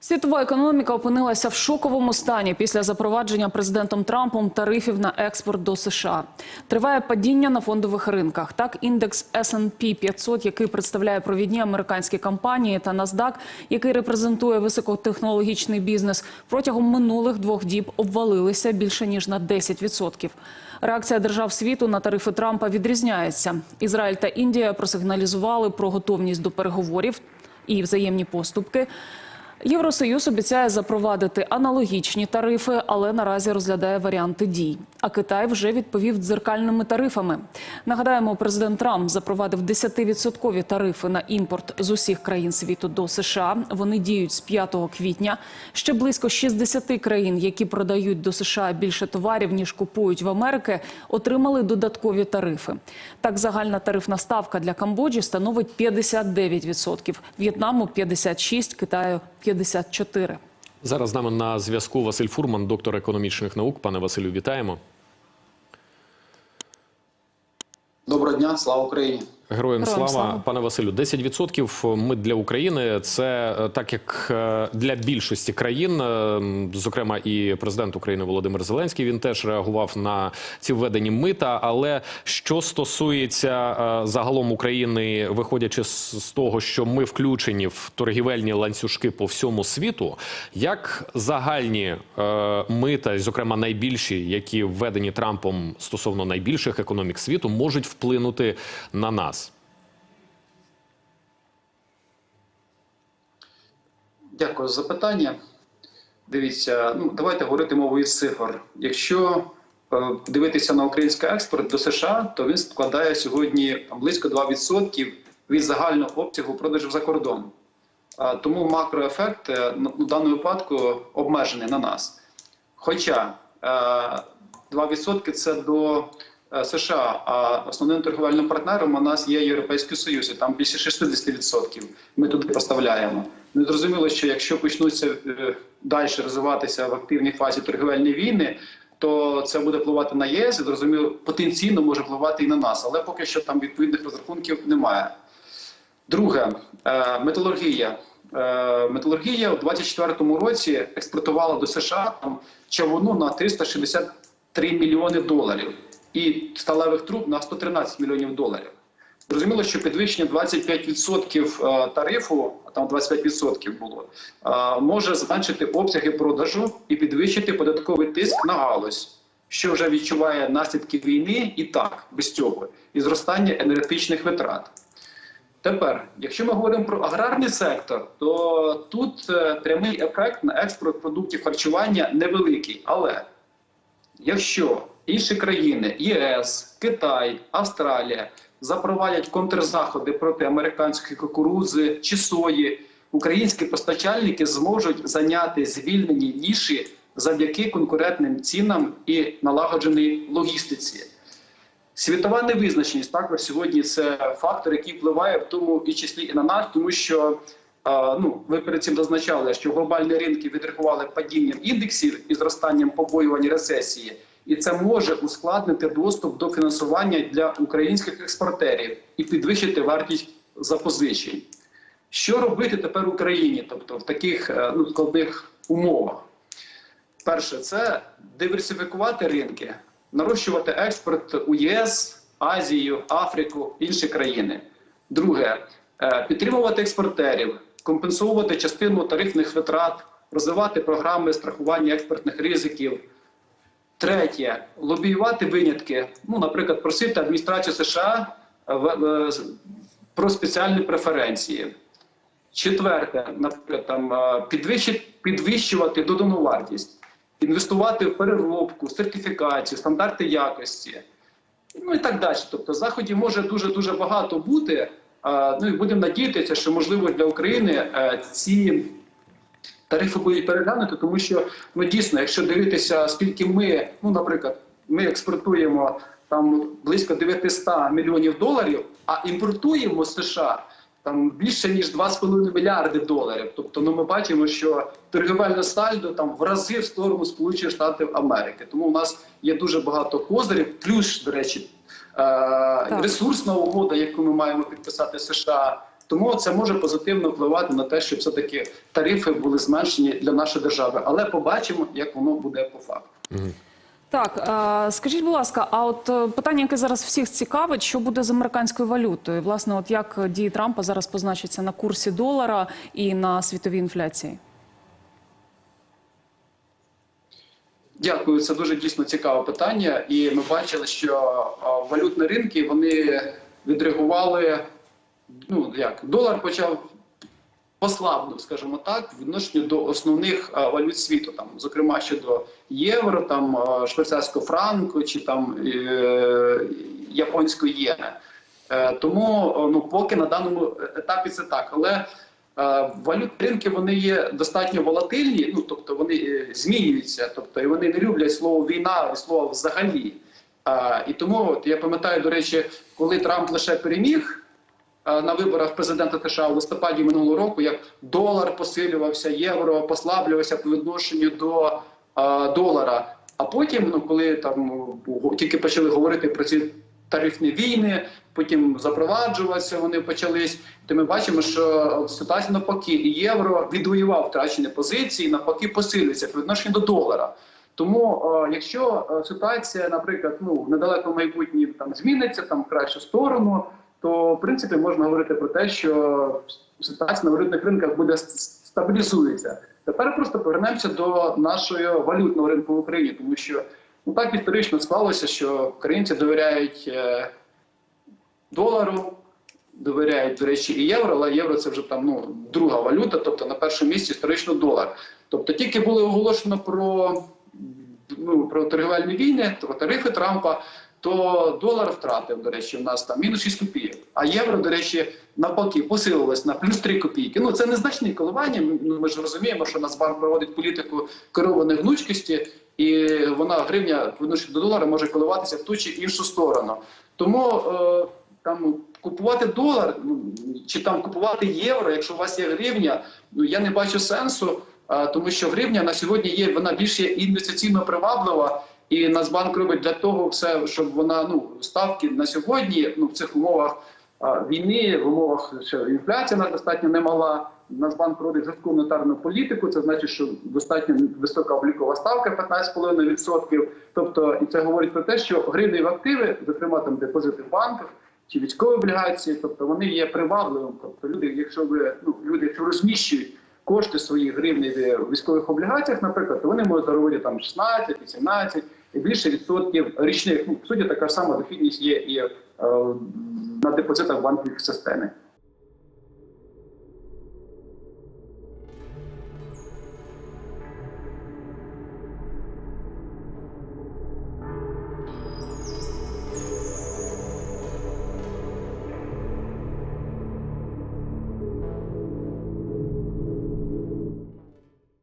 Світова економіка опинилася в шоковому стані після запровадження президентом Трампом тарифів на експорт до США. Триває падіння на фондових ринках. Так, індекс S&P 500, який представляє провідні американські компанії, та NASDAQ, який репрезентує високотехнологічний бізнес, протягом минулих двох діб обвалилися більше ніж на 10%. Реакція держав світу на тарифи Трампа відрізняється. Ізраїль та Індія просигналізували про готовність до переговорів і взаємні поступки. Євросоюз обіцяє запровадити аналогічні тарифи, але наразі розглядає варіанти дій. А Китай вже відповів дзеркальними тарифами. Нагадаємо, президент Трамп запровадив 10-відсоткові тарифи на імпорт з усіх країн світу до США. Вони діють з 5 квітня. Ще близько 60 країн, які продають до США більше товарів ніж купують в Америки, отримали додаткові тарифи. Так, загальна тарифна ставка для Камбоджі становить 59%, В'єтнаму 56%, Китаю 54%. Зараз з нами на зв'язку Василь Фурман, доктор економічних наук. Пане Василю, вітаємо. Доброго дня, слава Україні. Героям Героям слава. слава. пане Василю. 10% ми для України. Це е, так як е, для більшості країн, е, зокрема і президент України Володимир Зеленський. Він теж реагував на ці введені мита. Але що стосується загалом України, виходячи з того, що ми включені в торгівельні ланцюжки по всьому світу, як загальні мита, зокрема найбільші, які введені Трампом стосовно найбільших економік світу, можуть вплинути на нас. Дякую за запитання. Дивіться, ну давайте говорити мовою цифр. Якщо е, дивитися на український експорт до США, то він складає сьогодні близько 2% від загального обсягу продажів за кордон. А, тому макроефект е, в даному випадку обмежений на нас. Хоча е, 2% це до е, США, а основним торговельним партнером у нас є Європейський Союз, і там більше 60% ми туди поставляємо. Не зрозуміло, що якщо почнуться е, далі розвиватися в активній фазі торговельні війни, то це буде впливати на ЄС і зрозуміло, потенційно може впливати і на нас, але поки що там відповідних розрахунків немає. Друге, е, металургія. Е, Металургія у 2024 році експортувала до США там, чавуну на 363 мільйони доларів і сталевих труб на 113 мільйонів доларів. Зрозуміло, що підвищення 25% е, тарифу, там 25% було, е, може зменшити обсяги продажу і підвищити податковий тиск на галузь, що вже відчуває наслідки війни і так без цього, і зростання енергетичних витрат. Тепер, якщо ми говоримо про аграрний сектор, то тут е, прямий ефект на експорт продуктів харчування невеликий. Але якщо інші країни ЄС, Китай, Австралія запровадять контрзаходи проти американської кукурудзи чи сої, українські постачальники зможуть зайняти звільнені ніші завдяки конкурентним цінам і налагодженій логістиці. Світова невизначеність також сьогодні це фактор, який впливає в тому і числі і на нас, тому що ну ви перед цим зазначали, що глобальні ринки відреагували падінням індексів і зростанням побоювань рецесії, і це може ускладнити доступ до фінансування для українських експортерів і підвищити вартість запозичень. Що робити тепер Україні, тобто в таких е, ну, складних умовах? Перше, це диверсифікувати ринки, нарощувати експорт у ЄС, Азію, Африку, інші країни. Друге, е, підтримувати експортерів, компенсувати частину тарифних витрат, розвивати програми страхування експортних ризиків. Третє лобіювати винятки. Ну, наприклад, просити адміністрацію США е, е, про спеціальні преференції. Четверте, наприклад, там е, підвищувати додану вартість, інвестувати в переробку, сертифікацію, стандарти якості, ну і так далі. Тобто заходів може дуже дуже багато бути. Ну і будемо надіятися, що можливо для України ці тарифи будуть переглянути, тому що ну дійсно, якщо дивитися, скільки ми, ну наприклад, ми експортуємо там близько 900 мільйонів доларів, а імпортуємо з США там більше ніж 2,5 мільярди доларів. Тобто, ну ми бачимо, що торгівельне сальдо там в рази в сторону Сполучених Штатів Америки. Тому у нас є дуже багато козирів, плюс, до речі, е- ресурсна угода, яку ми маємо підписати США. Тому це може позитивно впливати на те, щоб все таки тарифи були зменшені для нашої держави. Але побачимо, як воно буде по факту. Так, е, скажіть, будь ласка, а от е, питання, яке зараз всіх цікавить, що буде з американською валютою? Власне, от як дії Трампа зараз позначаться на курсі долара і на світовій інфляції? Дякую, це дуже дійсно цікаве питання. І ми бачили, що валютні ринки вони відреагували. Ну як долар почав послабнув, скажімо так, в відношенні до основних а, валют світу, там, зокрема щодо євро, там швейцарського франку чи там е, японської єни. Е, тому ну поки на даному етапі це так, але е, валютні ринки вони є достатньо волатильні, ну тобто вони е, змінюються, тобто і вони не люблять слово війна і слово взагалі. І тому от я пам'ятаю, до речі, коли Трамп лише переміг на виборах президента США в листопаді минулого року, як долар посилювався, євро послаблювався по відношенню до а, долара. А потім, ну коли там тільки почали говорити про ці тарифні війни, потім запроваджуватися, вони почались. То ми бачимо, що ситуація навпаки, і євро відвоював втрачені позиції, навпаки, посилюється по відношенню до долара. Тому, е, якщо е, ситуація, наприклад, ну в недалекому майбутнє там зміниться там в кращу сторону, то в принципі можна говорити про те, що ситуація на валютних ринках буде стабілізується. Тепер просто повернемося до нашого валютного ринку в Україні, тому що ну так історично склалося, що українці довіряють е, долару, довіряють, до речі, і євро, але євро це вже там ну друга валюта, тобто на першому місці історично долар. Тобто тільки було оголошено про, ну, про торгівельні війни, про тарифи Трампа, то долар втратив, до речі, у нас там мінус 6 копійок. А євро, до речі, навпаки, посилилось на плюс 3 копійки. Ну це незначні коливання. Ну, ми ж розуміємо, що Нацбанк проводить політику керованої гнучкості, і вона гривня відношенню до долара може коливатися в ту чи іншу сторону. Тому е, там купувати долар ну, чи там купувати євро, якщо у вас є гривня, ну я не бачу сенсу, а, тому що гривня на сьогодні є вона більш інвестиційно приваблива. І Нацбанк робить для того все, щоб вона ну ставки на сьогодні, ну в цих умовах війни, в умовах що інфляція нас достатньо немала. Нацбанк проводить жорстку монетарну політику. Це значить, що достатньо висока облікова ставка 15,5%. Тобто, і це говорить про те, що гривні активи, зокрема там депозити в банках чи військові облігації, тобто вони є привабливими. Тобто, люди, якщо ви ну люди, якщо розміщують кошти свої гривні в військових облігаціях, наприклад, то вони можуть заробити там 16, 18 і більше відсотків річних. Ну, в суті, така ж сама дохідність є і е, на депозитах банківських системи.